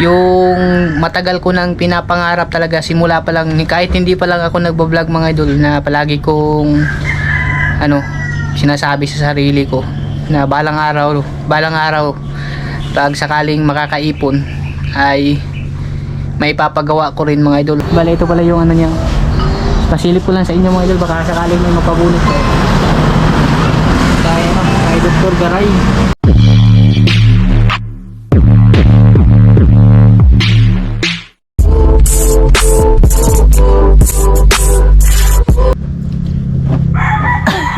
yung matagal ko nang pinapangarap talaga simula pa lang kahit hindi pa lang ako nagbo-vlog mga idol na palagi kong ano sinasabi sa sarili ko na balang araw balang araw pag sakaling makakaipon ay may papagawa ko rin mga idol. Bale ito pala yung ano niya. Pasilip ko lang sa inyo mga idol baka sakaling may mapabunot ko. Kaya na kay Dr. Garay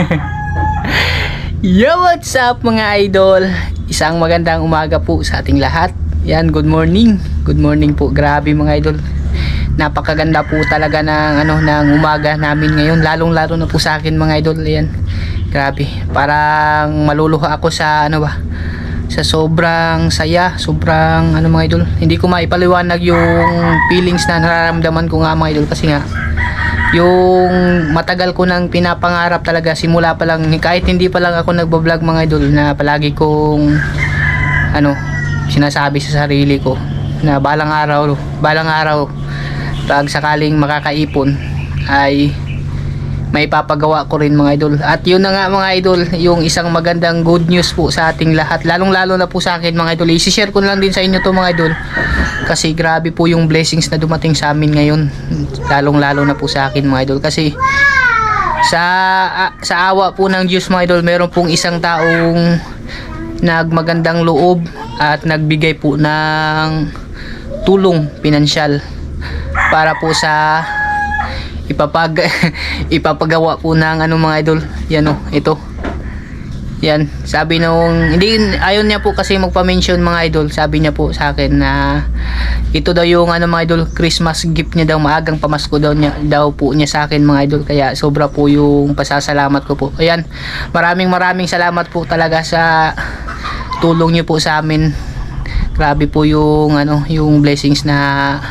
Yo, what's up mga idol? Isang magandang umaga po sa ating lahat. Yan, good morning. Good morning po. Grabe mga idol. Napakaganda po talaga ng ano ng umaga namin ngayon, lalong-lalo na po sa akin mga idol. Yan. Grabe. Parang maluluha ako sa ano ba? Sa sobrang saya, sobrang ano mga idol. Hindi ko maipaliwanag yung feelings na nararamdaman ko nga mga idol kasi nga yung matagal ko nang pinapangarap talaga simula pa lang kahit hindi pa lang ako nagbo-vlog mga idol na palagi kong ano sinasabi sa sarili ko na balang araw balang araw pag sakaling makakaipon ay may papagawa ko rin mga idol. At yun na nga mga idol yung isang magandang good news po sa ating lahat. Lalong lalo na po sa akin mga idol. Isi-share ko lang din sa inyo to mga idol kasi grabe po yung blessings na dumating sa amin ngayon. Lalong lalo na po sa akin mga idol. Kasi sa a- sa awa po ng Diyos mga idol meron pong isang taong nagmagandang loob at nagbigay po ng tulong pinansyal para po sa ipapag ipapagawa po ng ano mga idol? Yan o ito yan sabi nung hindi ayon niya po kasi magpa-mention mga idol. Sabi niya po sa akin na ito daw yung ano mga idol Christmas gift niya daw maagang pamasko daw niya daw po niya sa akin mga idol. Kaya sobra po yung pasasalamat ko po. Ayan maraming maraming salamat po talaga sa tulong niyo po sa amin. Grabe po yung ano yung blessings na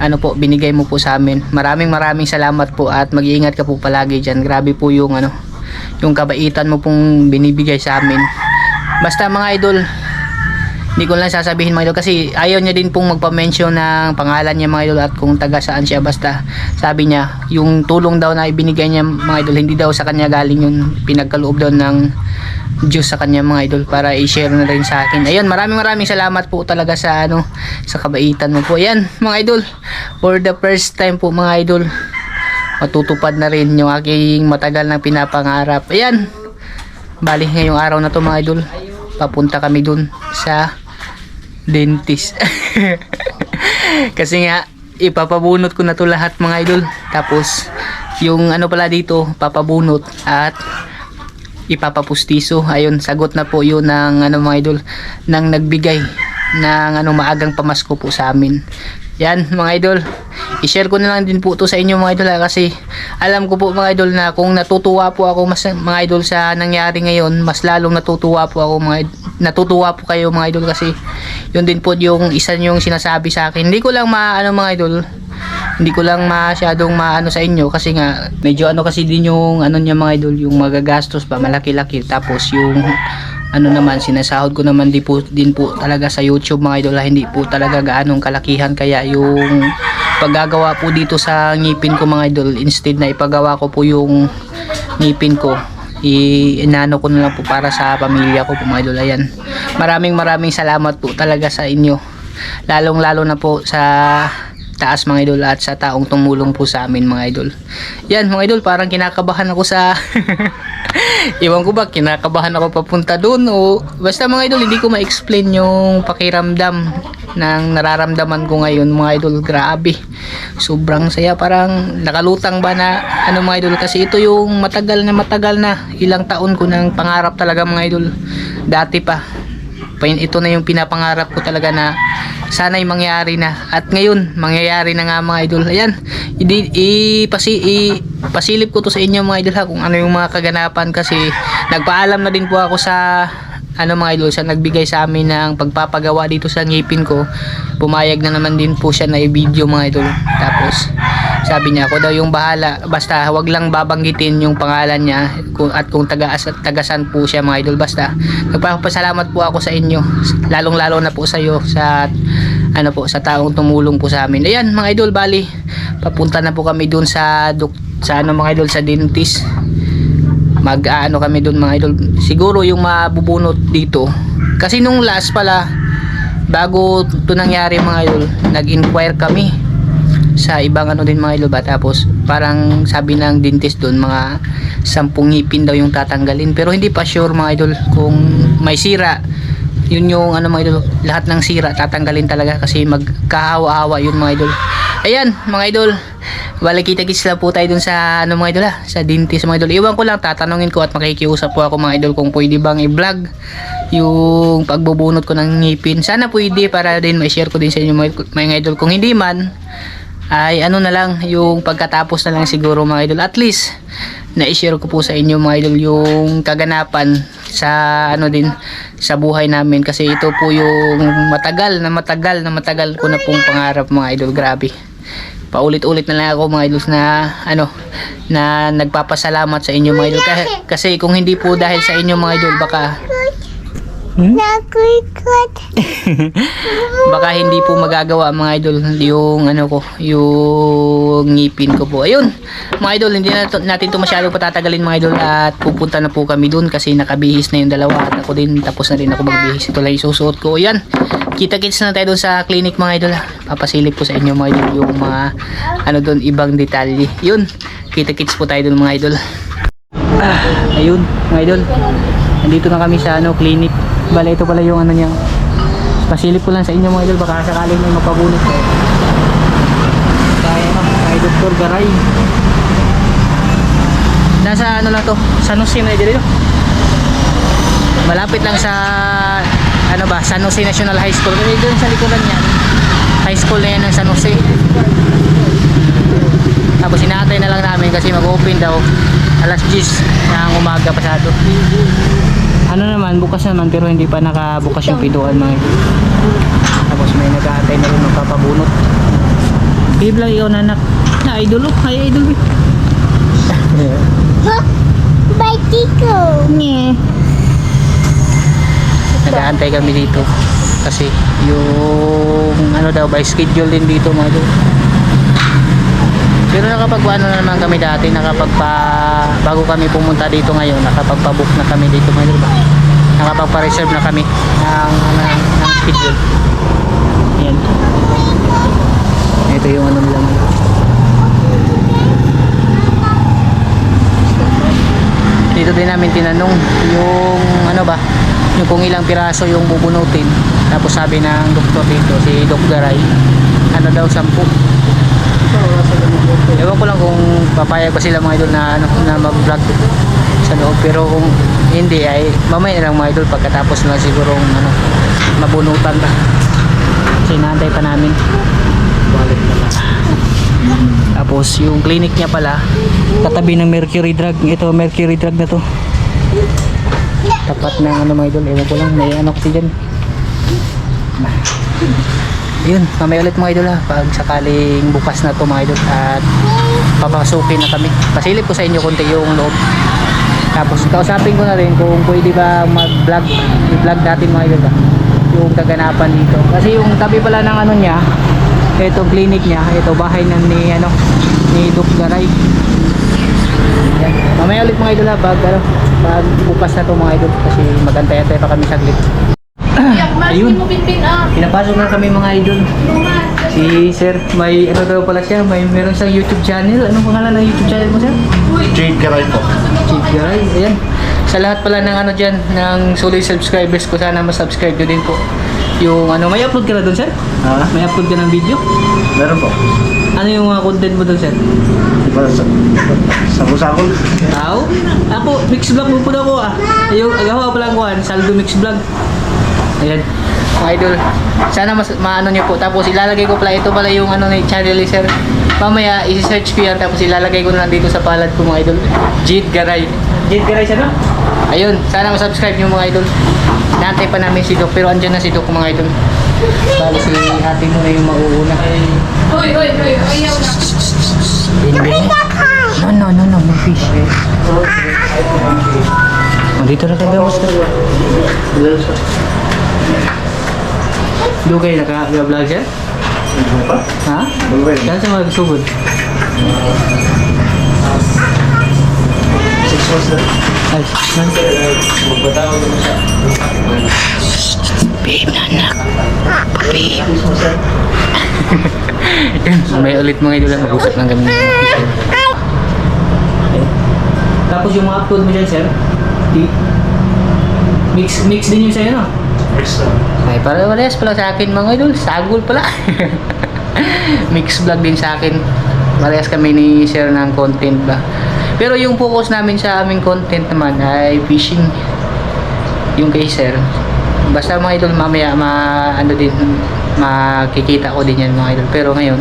ano po binigay mo po sa amin. Maraming maraming salamat po at mag-iingat ka po palagi dyan. Grabe po yung ano yung kabaitan mo pong binibigay sa amin. Basta mga idol hindi ko lang sasabihin mga idol kasi ayaw niya din pong magpa-mention ng pangalan niya mga idol at kung taga saan siya. Basta sabi niya yung tulong daw na ibinigay niya mga idol hindi daw sa kanya galing yung pinagkaloob daw ng Diyos sa kanya mga idol para i-share na rin sa akin. Ayun maraming maraming salamat po talaga sa ano sa kabaitan mo po. Yan mga idol for the first time po mga idol matutupad na rin yung aking matagal na pinapangarap. Ayan. Bali ngayong araw na to mga idol. Papunta kami dun sa dentist. Kasi nga ipapabunot ko na to lahat mga idol. Tapos yung ano pala dito papabunot at ipapapustiso. Ayun sagot na po yun ng ano mga idol ng nagbigay ng ano maagang pamasko po sa amin yan mga idol. I-share ko na lang din po to sa inyo mga idol ha, kasi alam ko po mga idol na kung natutuwa po ako mas, mga idol sa nangyari ngayon mas lalong natutuwa po ako mga natutuwa po kayo mga idol kasi yun din po yung isa yung sinasabi sa akin. Hindi ko lang maano mga idol hindi ko lang masyadong maano sa inyo kasi nga medyo ano kasi din yung ano niya mga idol yung magagastos pa malaki-laki tapos yung ano naman sinasahod ko naman di po, din po talaga sa YouTube mga idol ah, hindi po talaga gaanong kalakihan. Kaya yung paggagawa po dito sa ngipin ko mga idol instead na ipagawa ko po yung ngipin ko inano ko na lang po para sa pamilya ko po mga idol. Ayan. Maraming maraming salamat po talaga sa inyo. Lalong lalo na po sa taas mga idol at sa taong tumulong po sa amin mga idol. Yan mga idol parang kinakabahan ako sa Iwan ko ba, kinakabahan ako papunta doon o basta mga idol, hindi ko ma-explain yung pakiramdam ng nararamdaman ko ngayon mga idol, grabe. Sobrang saya, parang nakalutang ba na ano mga idol kasi ito yung matagal na matagal na ilang taon ko nang pangarap talaga mga idol. Dati. Pa- Ito na yung pinapangarap ko talaga na sana'y mangyari na. At ngayon mangyayari na nga mga idol. Ayan. I, i, pasi, i pasilip ko to sa inyo mga idol ha kung ano yung mga kaganapan. Kasi nagpaalam na din po ako sa ano mga idol sa nagbigay sa amin ng pagpapagawa dito sa ngipin ko. Pumayag na naman din po siya na i-video mga idol. Tapos sabi niya ako daw yung bahala. Basta wag lang babanggitin yung pangalan niya kung, at kung taga, tagasan po siya mga idol. Basta nagpapasalamat po ako sa inyo. Lalong lalo na po sa iyo sa ano po sa taong tumulong po sa amin. Ayan mga idol, bali papunta na po kami doon sa sa ano mga idol sa dentist. Mag ano kami doon mga idol. Siguro yung mabubunot dito. Kasi nung last pala bago to nangyari mga idol, nag-inquire kami sa ibang ano din mga idol ba tapos parang sabi ng dentist doon mga sampung ngipin daw yung tatanggalin pero hindi pa sure mga idol kung may sira yun yung ano mga idol lahat ng sira tatanggalin talaga kasi magkahawa-hawa yun mga idol. Ayan mga idol bali kita kits lang po tayo dun sa ano mga idol ah, sa dentist mga idol. Iwan ko lang tatanungin ko at makikiusap po ako mga idol kung pwede bang i-vlog yung pagbubunot ko ng ngipin. Sana pwede para din ma-share ko din sa inyo mga, mga idol. Kung hindi man ay ano na lang yung pagkatapos na lang siguro mga idol. At least na-share ko po sa inyo mga idol yung kaganapan sa ano din sa buhay namin. Kasi ito po yung matagal na matagal na matagal ko na pong pangarap mga idol. Grabe. Paulit-ulit na lang ako mga idols na ano na nagpapasalamat sa inyo mga idol. Kasi, kasi kung hindi po dahil sa inyo mga idol baka Hmm? baka hindi po magagawa mga idol yung ano ko yung ngipin ko po. Ayun mga idol hindi na natin to masyado patatagalin mga idol at pupunta na po kami dun kasi nakabihis na yung dalawa at ako din tapos na rin ako magbihis. Ito lang isusuot ko. Yan kita kits na tayo dun sa clinic mga idol papasilip ko sa inyo mga idol yung mga ano dun ibang detalye. Yun kita kits po tayo dun mga idol. Ah, ayun mga idol. Nandito na kami sa ano clinic. Bala ito pala yung ano niya pasilip ko lang sa inyo mga idol baka sakaling may mapabunot ko. kay Dr. Garay. Nasa ano lang to? San Jose na dito malapit lang sa ano ba San Jose National High School. Kasi doon sa likuran niya. High school na yan ng San Jose. Tapos inaantay na lang namin kasi mag-open daw alas 10 ng umaga pasado. Ano naman bukas naman pero hindi pa nakabukas yung pintuan mga tapos may nag-aantay na rin magpapabunot Bib lang ikaw nanak na idol oh ay idol eh Batiko. Nye. Nag-aantay kami dito kasi yung ano daw by schedule din dito mga idol. Pero nakapag-ano na naman kami dati, nakapagpa bago kami pumunta dito ngayon, nakapagpa-book na kami dito mga idol. Nakapagpa-reserve na kami ng, ng, ng schedule. Yan. Ito yung ano nila mga idol. Dito din namin tinanong yung ano ba yung kung ilang piraso yung bubunutin. Tapos sabi ng doktor dito si Doc Garay ano daw sampu. Ewan ko lang kung papayag pa sila mga idol na, ano, na mag vlog sa loob. Pero kung hindi ay mamaya lang mga idol pagkatapos na siguro ano, mabunutan pa kasi pa namin. Balik na lang tapos yung clinic niya pala katabi ng Mercury Drug. Ito Mercury Drug na to. Tapat ng ano mga idol, ewan ko lang, may ano kasi dyan. Yun, mamaya ulit mga idol ha, pag sakaling bukas na to mga idol at papasukin na kami. Pasilip ko sa inyo konti yung loob. Tapos kausapin ko na rin kung pwede ba mag-vlog, i-vlog natin mga idol ha, yung kaganapan dito. Kasi yung tabi pala ng ano niya, ito clinic niya, ito bahay ng ni ano ni Doc Garay. Yan. Mamaya ulit mga idol ha, pag ano, pag bukas na to mga idol kasi magantay-antay pa kami saglit. Ayun. Pinapasok na kami mga idol. Si Sir, may ano daw pala siya, may meron siyang YouTube channel. Anong pangalan ng YouTube channel mo, Sir? Jade Garay po. Chief Garay. Ayan. Sa lahat pala ng ano dyan, ng solid subscribers ko, sana ma-subscribe nyo din po. Yung ano, may upload ka na doon, Sir? Ha? May upload ka ng video? Meron po. Ano yung mga content mo doon, Sir? Diba, sa, sa kusakol. Tao? Ako, mix vlog mo po na ako ah. Yung agawa pa lang ko ah, Saldo mix vlog. Ayan. Mga idol, sana mas maano niyo po. Tapos ilalagay ko pala, ito pala yung ano ni channel ni sir. Mamaya, isi-search ko yan. Tapos ilalagay ko na lang dito sa palad ko mga idol. Jade Garay. Jade Garay siya no? Ayun, sana ma-subscribe niyo mga idol. Nantay pa namin si Doc, pero andyan na si Doc mga idol. Bali si ate mo na yung mauuna. Hoy, hoy, hoy, ayaw na. Hindi. No, no, no, no, no fish. Nandito na tayo, Oscar. Doon kayo naka-vlog? Ano pa? Ha? Saan sa mga sugod? Six months na. Ay, man. Magpatawag naman siya. Babe, nanak. Babe. May ulit mga idol lang. Mag-usap lang kami. Tapos yung mga upload mo dyan, sir? Mix, mix din yung sa'yo, no? Next na. Ay, para parehas pala sa akin mga idol. Sagol pala. Mix vlog din sa akin. Parehas kami ni share ng content ba. Pero yung focus namin sa aming content naman ay fishing. Yung kay sir. Basta mga idol mamaya ma ano din makikita ko din yan mga idol. Pero ngayon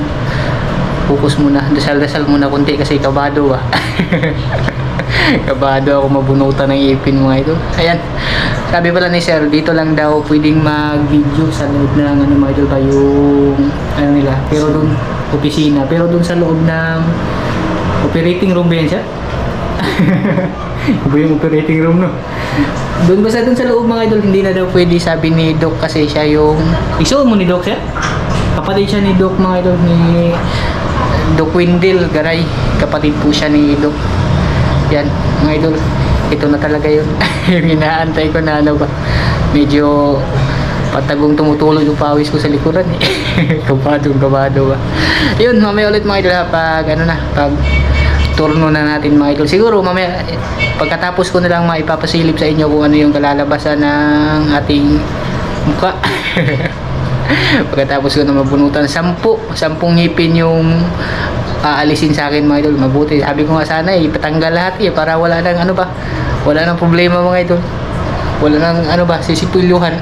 focus muna. Dasal-dasal muna konti kasi kabado ah. kabado ako mabunutan ng ipin mga idol. Ayan. Sabi pala ni sir, dito lang daw pwedeng mag-video sa loob ng ano mga idol ba yung ano nila. Pero doon opisina. Pero doon sa loob ng operating room ba yan siya? Iba yung operating room no? Doon basta doon sa loob mga idol, hindi na daw pwede sabi ni Doc kasi siya yung... Isuon mo ni Doc siya? Kapatid siya ni Doc mga idol ni Doc Windel Garay. Kapatid po siya ni Doc. Yan, mga idol. Ito na talaga yun. yung inaantay ko na ano ba. Medyo patagong tumutulo yung pawis ko sa likuran eh. kabadong kabado ba. Yun, mamaya ulit mga idol ha, pag ano na, pag turno na natin mga idol. Siguro mamaya eh, pagkatapos ko na lang maipapasilip sa inyo kung ano yung kalalabasan ng ating mukha. pagkatapos ko na mabunutan, sampu, sampung ngipin yung aalisin sa akin mga idol. Mabuti. Sabi ko nga sana eh, patanggal lahat eh para wala nang ano ba, wala nang problema mga idol. Wala nang ano ba, sisipilyuhan.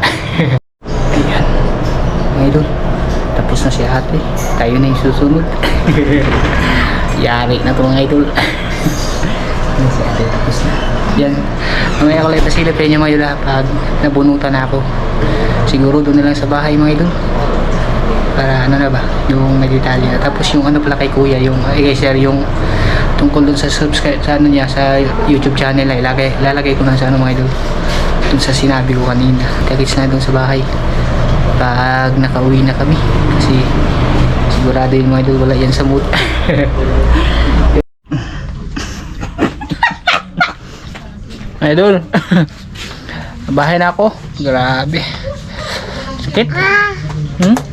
Ayan. Mga idol. Tapos na si ate. Tayo na yung susunod. Yari na to mga idol. Si ate. Tapos na. Yan. Mamaya ko lang pasilip yan yung pag nabunutan na ako. Siguro doon na lang sa bahay mga idol para ano na ba yung may detalye na tapos yung ano pala kay kuya yung eh, kay sir yung tungkol dun sa subscribe sa ano niya sa youtube channel ay lalagay, lalagay ko na sa ano mga idol dun sa sinabi ko kanina kagits na dun sa bahay pag nakauwi na kami kasi sigurado yung mga idol wala yan sa mood idol bahay na ako grabe sakit hmm?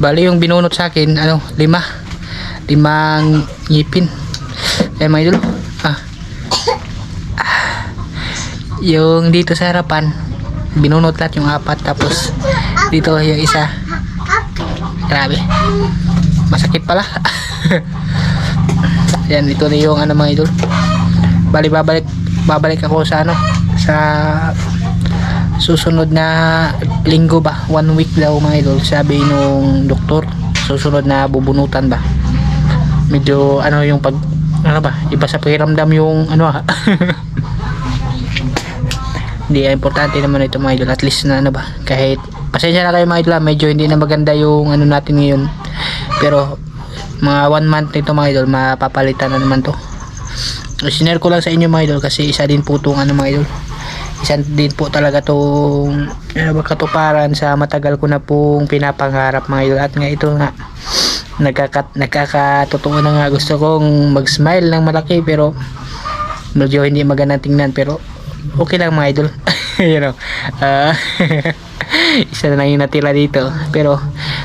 Bali yung binunot sa akin, ano, lima. Limang ngipin. Eh, mga idol. Ah. Ah. Yung dito sa harapan, binunot lahat yung apat. Tapos, dito yung isa. Grabe. Masakit pala. Yan, ito na yung ano mga idol. Bali, babalik, babalik ako sa ano, sa susunod na linggo ba one week daw mga idol sabi nung doktor susunod na bubunutan ba medyo ano yung pag ano ba iba sa pakiramdam yung ano ah hindi ah, importante naman ito mga idol. At least na ano ba kahit pasensya na kayo mga idol ah, medyo hindi na maganda yung ano natin ngayon. Pero mga one month nito mga idol mapapalitan na naman to. Sinare ko lang sa inyo mga idol kasi isa din po itong ano mga idol. Isa din po talaga tong ano ba, katuparan sa matagal ko na pong pinapangarap mga idol. At nga ito nga nagkakat nagkakatotoo na nga. Gusto kong mag smile ng malaki pero medyo hindi maganda tingnan. Pero okay lang mga idol. You know ah, isa na lang yung natira dito. Pero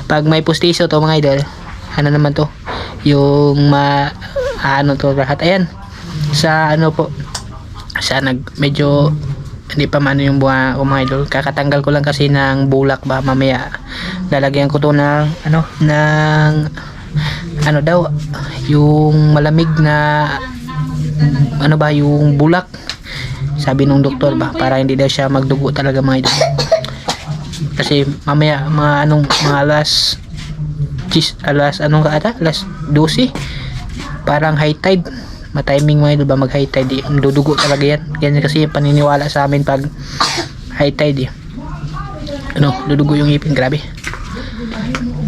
pag may pustiso to mga idol ano naman to? Yung ma ano to lahat. Ayan. Sa ano po sa nag medyo hindi pa maano yung buha ko mga idol kakatanggal ko lang kasi ng bulak ba mamaya. Lalagyan ko to ng ano ng ano daw yung malamig na ano ba yung bulak sabi nung doktor ba para hindi daw siya magdugo talaga mga idol kasi mamaya mga anong mga alas chis, alas anong ka ata alas 12 parang high tide matiming mga idol ba mag high tide eh. dudugo talaga yan yan kasi paniniwala sa amin pag high tide eh. ano dudugo yung ipin grabe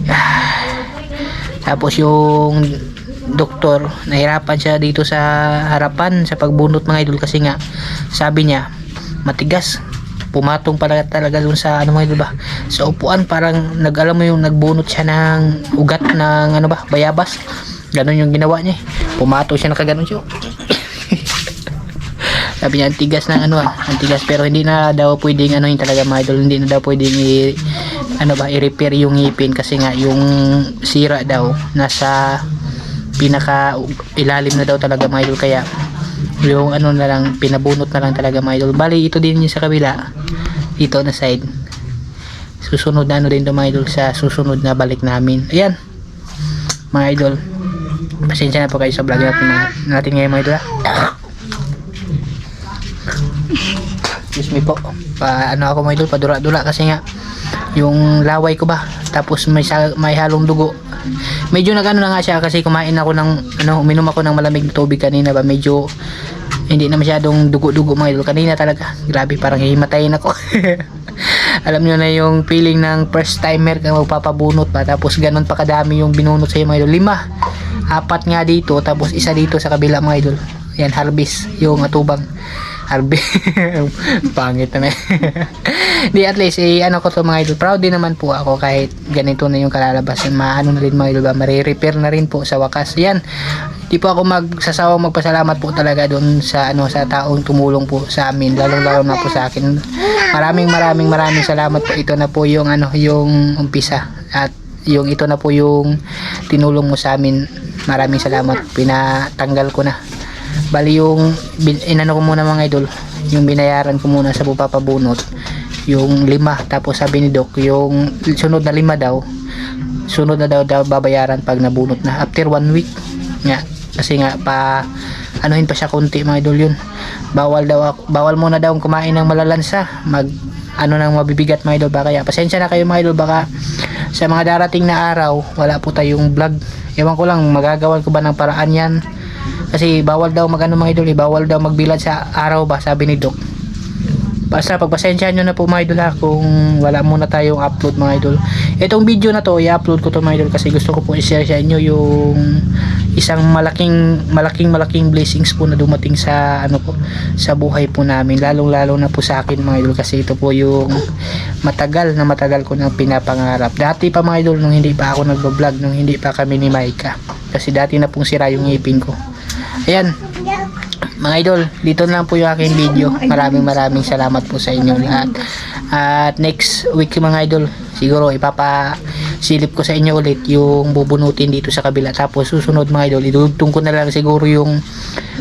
Ah. tapos yung doktor, nahirapan siya dito sa harapan sa pagbunot mga idol kasi nga sabi niya matigas. Pumatong pala talaga dun sa ano mga idol ba sa upuan parang nag-alam mo yung nagbunot siya ng ugat ng ano ba bayabas. Ganun yung ginawa niya eh. pumatong siya nakaganon siya sabi niya ang tigas ng ano ah ang tigas. Pero hindi na daw pwedeng ano yung talaga mga idol hindi na daw pwedeng i, ano ba i-repair yung ngipin kasi nga yung sira daw nasa pinaka ilalim na daw talaga mga idol. Kaya yung ano na lang pinabunot na lang talaga mga idol. Bali ito din yung sa kabila. Dito na side. Susunod na ano din to mga idol sa susunod na balik namin. Ayan. Mga idol pasensya na po kayo sa vlog natin, natin ngayon mga idol excuse me po. Pa ano ako mga idol padura-dura kasi nga yung laway ko ba? Tapos may may halong dugo medyo nagano na nga siya kasi kumain ako ng ano uminom ako ng malamig na tubig kanina ba? Medyo hindi na masyadong dugo-dugo mga idol. Kanina talaga. Grabe parang hihimatayin ako. Alam nyo na yung feeling ng first timer kang magpapabunot pa tapos ganun pa kadami yung binunot sa'yo mga idol. Lima. Apat nga dito tapos isa dito sa kabila mga idol. Yan harvest. Yung atubang harvest pangit na. Di at least eh, ano ko to mga idol proud din naman po ako kahit ganito na yung kalalabasan maano na rin mga idol ba marirepair na rin po sa wakas. Yan di po ako magsasawang magpasalamat po talaga doon sa ano sa taong tumulong po sa amin. Lalong lalo na po sa akin. Maraming maraming maraming salamat po. Ito na po yung ano yung umpisa. At yung ito na po yung tinulong mo sa amin. Maraming salamat. Pinatanggal ko na bali yung inano ko muna mga idol yung binayaran ko muna sa pupapabunot yung lima. Tapos sabi ni Doc yung sunod na lima daw sunod na daw, daw babayaran pag nabunot na. After one week nga kasi nga pa anuhin pa siya konti mga idol yun. Bawal daw bawal muna daw kumain ng malalansa mag ano nang mabibigat mga idol baka kaya. Pasensya na kayo mga idol baka sa mga darating na araw wala po tayong vlog. Ewan ko lang magagawan ko ba ng paraan yan kasi bawal daw mag ano mga idol eh, bawal daw magbilad sa araw ba sabi ni Doc. Basta pagpasensyahan nyo na po mga idol ha kung wala muna tayong upload mga idol. Itong video na to i-upload ko to mga idol kasi gusto ko po i-share sa inyo yung isang malaking malaking malaking blessings po na dumating sa ano po sa buhay po namin. Lalong lalo na po sa akin mga idol kasi ito po yung matagal na matagal ko nang pinapangarap. Dati pa mga idol nung hindi pa ako nagbo-vlog nung hindi pa kami ni Maika. Kasi dati na pong sira yung ngipin ko ayan mga idol, dito na lang po yung aking video. Maraming maraming salamat po sa inyo lahat. At next week mga idol, siguro ipapasilip ko sa inyo ulit yung bubunutin dito sa kabila. Tapos susunod mga idol, idudugtong ko na lang siguro yung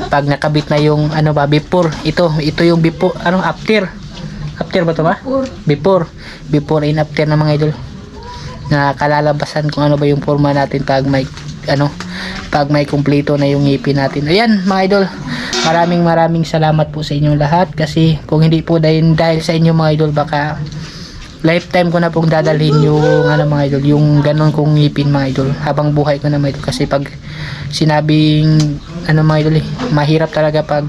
pag nakabit na yung ano ba, before. Ito, ito yung before, ano, after. After ba to ba? Before. Before and after na mga idol. Na kalalabasan kung ano ba yung forma natin pag may ano pag may kumpleto na yung ngipin natin. Ayan mga idol, maraming maraming salamat po sa inyong lahat. Kasi kung hindi po dahil, dahil sa inyo mga idol baka lifetime ko na pong dadalhin yung ano mga idol, yung ganon kong ngipin mga idol. Habang buhay ko na mga idol. Kasi pag sinabing ano mga idol eh, mahirap talaga pag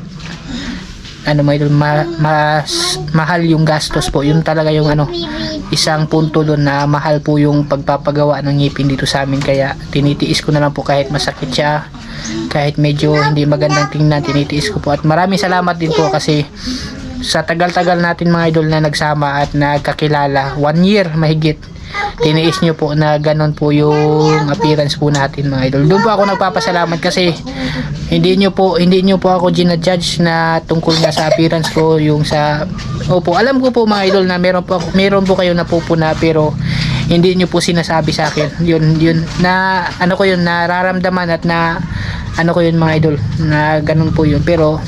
ano mga idol, ma- mas mahal yung gastos po. Yun talaga yung ano, isang punto doon na mahal po yung pagpapagawa ng ngipin dito sa amin. Kaya tinitiis ko na lang po kahit masakit siya, kahit medyo hindi magandang tingnan, tinitiis ko po. At maraming salamat din po kasi sa tagal-tagal natin mga idol na nagsama at nagkakilala, one year mahigit, tiniis nyo po na ganon po yung appearance po natin mga idol. Doon po ako nagpapasalamat kasi hindi nyo po hindi nyo po ako ginajudge na tungkol na sa appearance ko yung sa Opo, alam ko po mga idol na meron po meron po kayo napupuna pero hindi nyo po sinasabi sa akin. Yun yun na ano ko yun nararamdaman at na ano ko yun mga idol na ganun po yun pero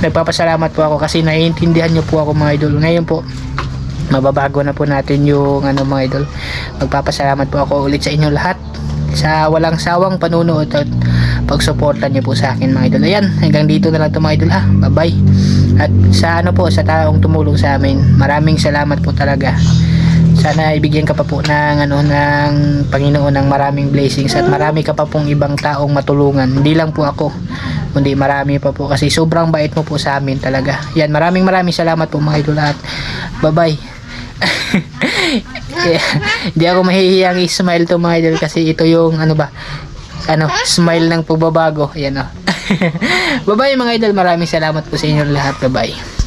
nagpapasalamat po ako kasi naiintindihan nyo po ako mga idol. Ngayon po mababago na po natin yung ano mga idol. Magpapasalamat po ako ulit sa inyo lahat sa walang sawang panunood at pagsuporta niyo po sa akin mga idol. Ayan, hanggang dito na lang to mga idol ha. Bye-bye. At sa ano po, sa taong tumulong sa amin, maraming salamat po talaga. Sana ibigyan ka pa po ng ano ng Panginoon ng maraming blessings at marami ka pa pong ibang taong matulungan. Hindi lang po ako, kundi marami pa po kasi sobrang bait mo po sa amin talaga. Yan, maraming maraming salamat po mga idol at bye-bye. Kaya, Hindi ako mahihiyang i-smile to mga idol kasi ito yung ano ba ano, smile ng pagbabago. Ayan o. bye-bye mga idol. Maraming salamat po sa inyo lahat. Bye-bye.